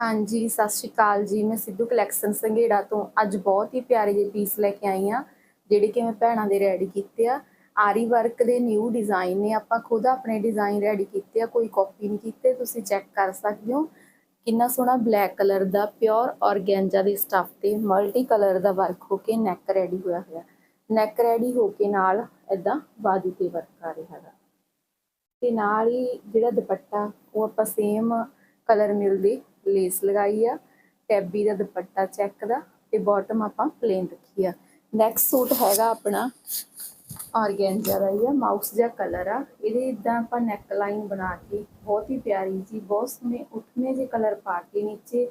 ਹਾਂਜੀ, ਸਤਿ ਸ਼੍ਰੀ ਅਕਾਲ ਜੀ। ਮੈਂ ਸਿੱਧੂ ਕਲੈਕਸ਼ਨ ਸੰਘੇੜਾ ਤੋਂ ਅੱਜ ਬਹੁਤ ਹੀ ਪਿਆਰੇ ਜਿਹੇ ਪੀਸ ਲੈ ਕੇ ਆਈ ਆ ਜਿਹੜੇ ਕਿ ਮੈਂ ਭੈਣਾਂ ਦੇ ਰੈਡੀ ਕੀਤੇ ਆ। ਆਰੀ ਵਰਕ ਦੇ ਨਿਊ ਡਿਜ਼ਾਈਨ ਨੇ। ਆਪਾਂ ਖੁਦ ਆਪਣੇ ਡਿਜ਼ਾਈਨ ਰੈਡੀ ਕੀਤੇ ਆ, ਕੋਈ ਕਾਪੀ ਨਹੀਂ ਕੀਤੇ। ਤੁਸੀਂ ਚੈੱਕ ਕਰ ਸਕਦੇ ਹੋ। ਕਿੰਨਾ ਸੋਹਣਾ ਬਲੈਕ ਕਲਰ ਦਾ ਪਿਓਰ ਔਰਗੈਂਜਾ ਦੇ ਸਟੱਫ ਤੇ ਮਲਟੀ ਕਲਰ ਦਾ ਵਰਕ ਹੋ ਕੇ ਨੈਕ ਰੈਡੀ ਹੋਇਆ ਹੋਇਆ। ਨੈਕ ਰੈਡੀ ਹੋ ਕੇ ਨਾਲ ਇਦਾਂ ਬਾਜੂ ਤੇ ਵਰਕ ਆ ਰਿਹਾ ਹੈਗਾ। ਤੇ ਨਾਲ ਹੀ ਜਿਹੜਾ ਦੁਪੱਟਾ, ਉਹ ਆਪਾਂ ਸੇਮ ਕਲਰ ਮਿਲਦੇ। ਲੇਸ ਲਗਾਈ ਆ ਟੈਬੀ ਦਾ ਦੁਪੱਟਾ ਚੈੱਕ ਦਾ ਤੇ ਬਾਟਮ ਆਪਾਂ ਪਲੇਨ ਰੱਖੀ ਆ। ਨੈਕਸਟ ਸੂਟ ਹੈਗਾ ਆਪਣਾ ਆਰਗੈਂਜਾ ਦਾ ਹੀ ਆ ਮਾਊਸ ਜਿਹਾ ਕਲਰ ਆ। ਇਹਦੇ ਇਦਾਂ ਆਪਾਂ ਨੈਕ ਲਾਈਨ ਬਣਾ ਕੇ ਬਹੁਤ ਹੀ ਪਿਆਰੀ ਜੀ, ਬਹੁਤ ਸੋਹਣੇ ਉੱਠਵੇਂ ਜਿਹੇ ਕਲਰ ਪਾ ਕੇ ਨੀਚੇ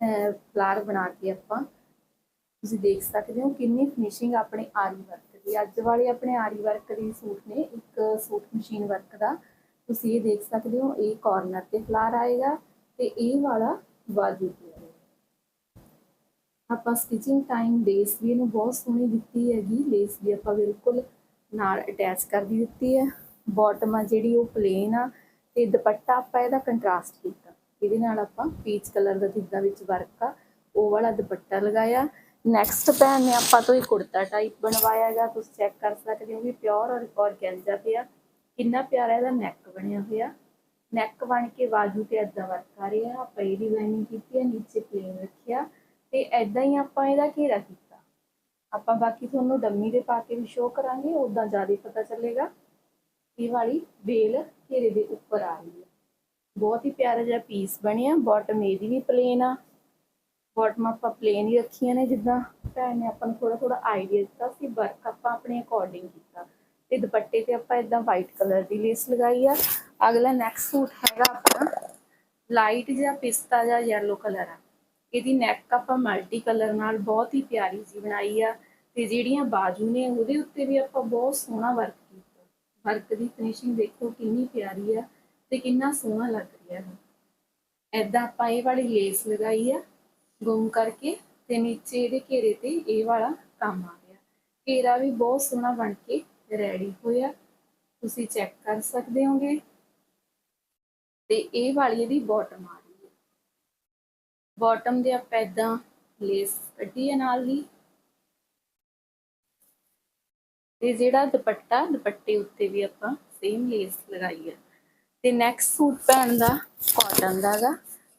ਫਲਾਰ ਬਣਾ ਕੇ ਆਪਾਂ ਤੁਸੀਂ ਦੇਖ ਸਕਦੇ ਹੋ ਕਿੰਨੀ ਫਿਨਿਸ਼ਿੰਗ ਆਪਣੇ ਆਰੀ ਵਰਕ ਦੀ। ਅੱਜ ਵਾਲੇ ਆਪਣੇ ਆਰੀ ਵਰਕ ਦੇ ਸੂਟ ਨੇ, ਇੱਕ ਸੂਟ ਮਸ਼ੀਨ ਵਰਕ ਦਾ। ਤੁਸੀਂ ਇਹ ਦੇਖ ਸਕਦੇ ਹੋ, ਇਹ ਕਾਰਨਰ ਤੇ ਫਲਾਰ ਆਏਗਾ ਤੇ ਇਹ ਵਾਲਾ ਬਾਜੂ ਆਪਾਂ ਸਟਿਚਿੰਗ ਟਾਈਮ ਲੇਸ ਵੀ ਇਹਨੂੰ ਬਹੁਤ ਸੋਹਣੀ ਦਿੱਤੀ ਹੈਗੀ ਲੇਸ ਵੀ ਆਪਾਂ ਬਿਲਕੁਲ ਨਾਲ ਅਟੈਚ ਕਰ ਦਿੱਤੀ ਹੈ। ਬਾਟਮ ਆ ਜਿਹੜੀ ਉਹ ਪਲੇਨ ਆ ਤੇ ਦੁਪੱਟਾ ਆਪਾਂ ਇਹਦਾ ਕੰਟਰਾਸਟ ਕੀਤਾ। ਇਹਦੇ ਨਾਲ ਆਪਾਂ ਪੀਚ ਕਲਰ ਦਾ ਜਿੱਦਾਂ ਵਿੱਚ ਵਰਕ ਆ, ਉਹ ਵਾਲਾ ਦੁਪੱਟਾ ਲਗਾਇਆ। ਨੈਕਸਟ ਭੈਣ ਨੇ ਆਪਾਂ ਤੋਂ ਇਹ ਕੁੜਤਾ ਟਾਈਪ ਬਣਵਾਇਆ ਹੈਗਾ, ਤੁਸੀਂ ਚੈੱਕ ਕਰ ਸਕਦੇ ਹੋ ਵੀ ਪਿਓਰ ਔਰ ਔਰਗੈਂਜਾ ਤੇ ਆ ਕਿੰਨਾ ਪਿਆਰਾ ਇਹਦਾ ਨੈਕ ਬਣਿਆ ਹੋਇਆ। ਨੈਕ ਬਣ ਕੇ ਬਾਜੂ ਤੇ ਏਦਾਂ ਵਰਕ ਆ ਰਿਹਾ, ਆਪਾਂ ਇਹ ਡਿਜ਼ਾਈਨਿੰਗ ਕੀਤੀ ਹੈ ਨੀਚੇ ਪਲੇਨ ਰੱਖਿਆ ਤੇ ਏਦਾਂ ਹੀ ਆਪਾਂ ਇਹਦਾ ਘੇਰਾ ਕੀਤਾ। ਆਪਾਂ ਬਾਕੀ ਤੁਹਾਨੂੰ ਡੰਮੀ ਦੇ ਪਾ ਕੇ ਵੀ ਸ਼ੋਅ ਕਰਾਂਗੇ ਉਦਾਂ ਜ਼ਿਆਦਾ ਪਤਾ ਚੱਲੇਗਾ ਇਹ ਵਾਲੀ ਬੇਲ ਘੇਰੇ ਦੇ ਉੱਪਰ ਆ ਰਹੀ ਹੈ। ਬਹੁਤ ਹੀ ਪਿਆਰਾ ਜਿਹਾ ਪੀਸ ਬਣਿਆ ਬਾਟਮ ਇਹਦੀ ਵੀ ਪਲੇਨ ਆ। ਬਾਟਮ ਆਪਾਂ ਪਲੇਨ ਹੀ ਰੱਖੀਆਂ ਨੇ, ਜਿੱਦਾਂ ਭੈਣ ਨੇ ਆਪਾਂ ਨੂੰ ਥੋੜਾ ਥੋੜਾ ਆਈਡੀਆ ਦਿੱਤਾ ਸੀ ਵਰਕ ਆਪਾਂ ਆਪਣੇ ਅਕੋਰਡਿੰਗ ਕੀਤਾ। ਤੇ ਦੁਪੱਟੇ ਤੇ ਆਪਾਂ ਇਦਾਂ ਵਾਈਟ ਕਲਰ ਦੀ ਲੇਸ ਲਗਾਈ ਆ। ਅਗਲਾ ਨੈਕਸਟ ਸੂਟ ਹੈਗਾ ਆਪਣਾ ਲਾਈਟ ਜਾਂ ਪਿਸਤਾ ਜਾਂ ਯੈਲੋ ਕਲਰ ਆ। ਇਹਦੀ ਨੈਕ ਆਪਾਂ ਮਲਟੀ ਕਲਰ ਨਾਲ ਬਹੁਤ ਹੀ ਪਿਆਰੀ ਜੀ ਬਣਾਈ ਆ ਤੇ ਜਿਹੜੀਆਂ ਬਾਜੂ ਨੇ ਉਹਦੇ ਉੱਤੇ ਵੀ ਆਪਾਂ ਬਹੁਤ ਸੋਹਣਾ ਵਰਕ ਕੀਤਾ। ਵਰਕ ਦੀ ਫਿਨਿਸ਼ਿੰਗ ਦੇਖੋ ਕਿੰਨੀ ਪਿਆਰੀ ਆ ਤੇ ਕਿੰਨਾ ਸੋਹਣਾ ਲੱਗ ਰਿਹਾ ਹੈ। ਐਦਾਂ ਆਪਾਂ ਇਹ ਵਾਲੀ ਲੇਸ ਲਗਾਈ ਆ, ਗੁੰਮ ਕਰਕੇ ਤੇ ਨੀਚੇ ਇਹਦੇ ਘੇਰੇ ਤੇ ਇਹ ਵਾਲਾ ਕੰਮ ਆ ਗਿਆ। ਘੇਰਾ ਵੀ ਬਹੁਤ ਸੋਹਣਾ ਬਣ ਕੇ ਰੈਡੀ ਹੋਇਆ। ਤੁਸੀਂ ਚੈੱਕ ਕਰ ਸਕਦੇ ਹੋਗੇ। ਤੇ ਇਹ ਵਾਲੀ ਇਹਦੀ ਬਾਟਮ ਆ ਰਹੀ ਹੈ। ਬਾਟਮ ਦੇ ਆਪਾਂ ਇਦਾਂ ਲੇਸ ਕੱਢੀ ਹੈ ਨਾਲ ਦੀ। ਤੇ ਜਿਹੜਾ ਦੁਪੱਟਾ, ਦੁਪੱਟੇ ਉੱਤੇ ਵੀ ਆਪਾਂ ਸੇਮ ਲੇਸ ਲਗਾਈ ਹੈ ਤੇ ਨੈਕਸਟ ਸੂਟ ਪੈਣ ਦਾ ਕਾਟਨ ਦਾਗਾ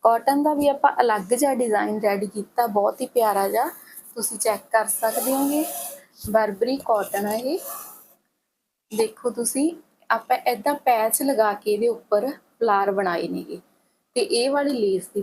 ਕਾਟਨ ਦਾ ਵੀ ਆਪਾਂ ਅਲੱਗ ਜਿਹਾ ਡਿਜ਼ਾਈਨ ਰੈਡੀ ਕੀਤਾ, ਬਹੁਤ ਹੀ ਪਿਆਰਾ ਜਿਹਾ। ਤੁਸੀਂ ਚੈੱਕ ਕਰ ਸਕਦੇ ਹੋਗੇ। ਬਰਬਰੀ ਕਾਟਨ ਹੈ ਇਹ। ਦੇਖੋ ਤੁਸੀਂ ਆਪਾਂ ਏਦਾਂ ਪੈਚ ਲਗਾ ਕੇ ਇਹਦੇ ਉੱਪਰ ਫਲਾਰ ਬਣਾਏ ਨੇਗੇ। ਤੇ ਇਹ ਵਾਲੀ ਲੇਸ ਦੀ